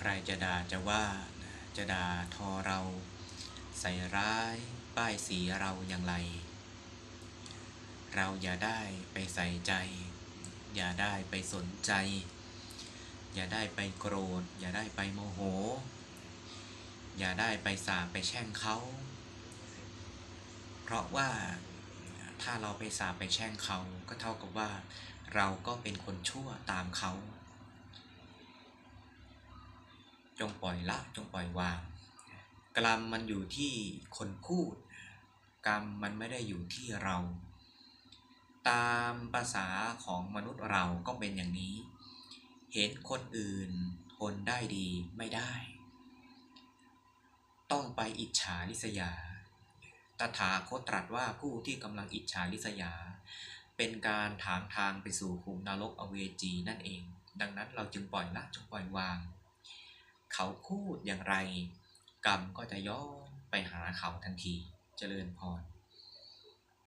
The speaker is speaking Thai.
ใครจะด่าจะว่าจะด่าทอเรา ใส่ร้ายป้ายสีเราอย่างไร เราอย่าได้ไปใส่ใจ อย่าได้ไปสนใจ อย่าได้ไปโกรธ อย่าได้ไปโมโห อย่าได้ไปสาไปแช่งเขา เพราะว่าถ้าเราไปสาไปแช่งเขาก็เท่ากับว่า เราก็เป็นคนชั่วตามเขา จงปล่อยละจงปล่อยวาง กรรมมันอยู่ที่คนพูด กรรมมันไม่ได้อยู่ที่เรา ตามภาษาของมนุษย์เราก็เป็นอย่างนี้ เห็นคนอื่นทนได้ดีไม่ได้ ต้องไปอิจฉาริษยา ตถาคตตรัสว่าผู้ที่กำลังอิจฉาริษยา เป็นการถางทางไปสู่ขุมนรกอเวจีนั่นเอง ดังนั้นเราจึงปล่อยละจงปล่อยวาง เขาพูดอย่างไร กรรมก็จะย้อนไปหาเขาทันที เจริญพร